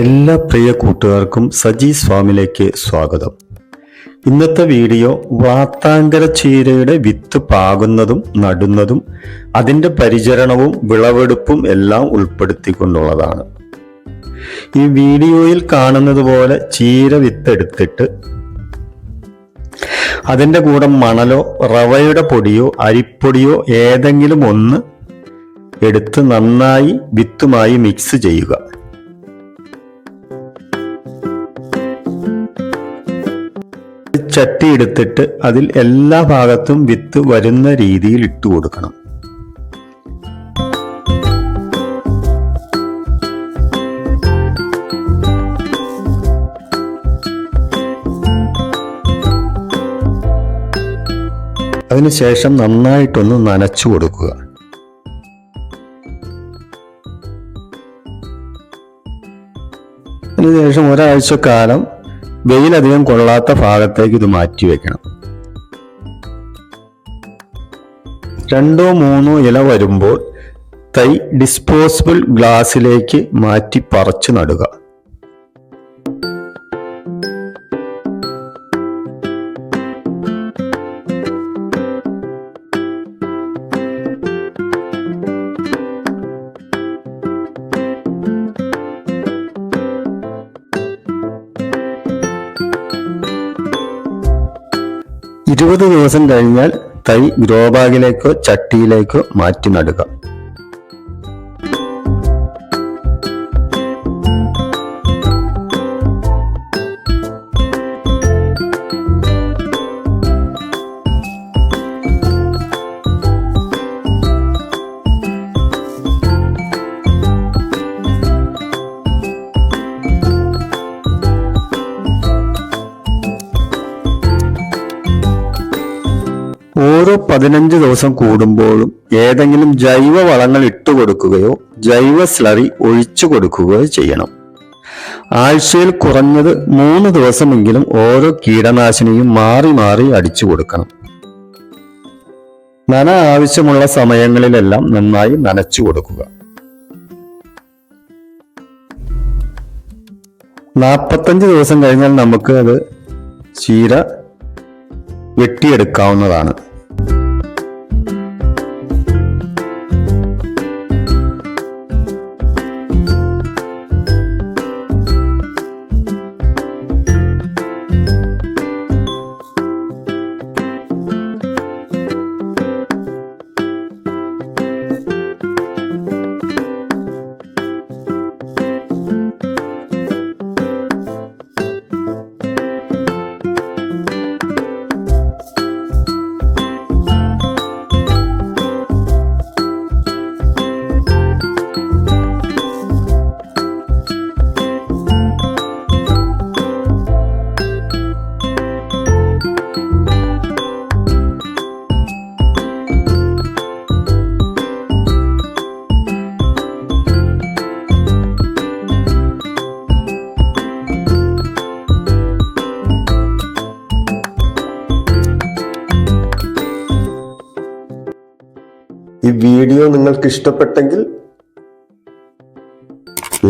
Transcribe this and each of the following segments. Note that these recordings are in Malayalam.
എല്ലാ പ്രിയ കൂട്ടുകാർക്കും സജി സ്വാമിലേക്ക് സ്വാഗതം. ഇന്നത്തെ വീഡിയോ വാത്താങ്കര ചീരയുടെ വിത്ത് പാകുന്നതും നടുന്നതും അതിന്റെ പരിചരണവും വിളവെടുപ്പും എല്ലാം ഉൾപ്പെടുത്തിക്കൊണ്ടുള്ളതാണ്. ഈ വീഡിയോയിൽ കാണുന്നത് പോലെ ചീര വിത്തെടുത്തിട്ട് അതിന്റെ കൂടെ മണലോ റവയുടെ പൊടിയോ അരിപ്പൊടിയോ ഏതെങ്കിലും ഒന്ന് എടുത്ത് നന്നായി വിത്തുമായി മിക്സ് ചെയ്യുക. ചട്ടി എടുത്തിട്ട് അതിൽ എല്ലാ ഭാഗത്തും വിത്ത് വരുന്ന രീതിയിൽ ഇട്ടു കൊടുക്കണം. അതിനുശേഷം നന്നായിട്ടൊന്ന് നനച്ചു കൊടുക്കുക. അതിനുശേഷം ഒരാഴ്ച കാലം വെയിലധികം കൊള്ളാത്ത ഭാഗത്തേക്ക് ഇത് മാറ്റി വെക്കണം. രണ്ടോ മൂന്നോ ഇല വരുമ്പോൾ തൈ ഡിസ്പോസിബിൾ ഗ്ലാസ്സിലേക്ക് മാറ്റി പറിച്ചു നടുക. ഇരുപത് ദിവസം കഴിഞ്ഞാൽ തൈ ഗ്രോബാഗിലേക്കോ ചട്ടിയിലേക്കോ മാറ്റി നടുക. ഓരോ പതിനഞ്ച് ദിവസം കൂടുമ്പോഴും ഏതെങ്കിലും ജൈവ വളങ്ങൾ ഇട്ടു കൊടുക്കുകയോ ജൈവ സ്ലറി ഒഴിച്ചു കൊടുക്കുകയോ ചെയ്യണം. ആഴ്ചയിൽ കുറഞ്ഞത് മൂന്ന് ദിവസമെങ്കിലും ഓരോ കീടനാശിനിയും മാറി മാറി അടിച്ചു കൊടുക്കണം. നന ആവശ്യമുള്ള സമയങ്ങളിലെല്ലാം നന്നായി നനച്ചു കൊടുക്കുക. നാൽപ്പത്തഞ്ച് ദിവസം കഴിഞ്ഞാൽ നമുക്ക് അത് ചീര വെട്ടിയെടുക്കാവുന്നതാണ്. വീഡിയോ നിങ്ങൾക്ക് ഇഷ്ടപ്പെട്ടെങ്കിൽ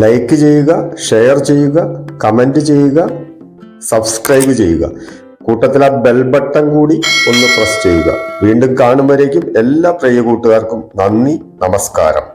ലൈക്ക് ചെയ്യുക ഷെയർ ചെയ്യുക കമന്റ് ചെയ്യുക സബ്സ്ക്രൈബ് ചെയ്യുക. കൂട്ടത്തിൽ ആ ബെൽ ബട്ടൺ കൂടി ഒന്ന് പ്രസ് ചെയ്യുക. വീണ്ടും കാണുമ്പോഴേക്കും എല്ലാ പ്രിയ കൂട്ടുകാർക്കും നന്ദി നമസ്കാരം.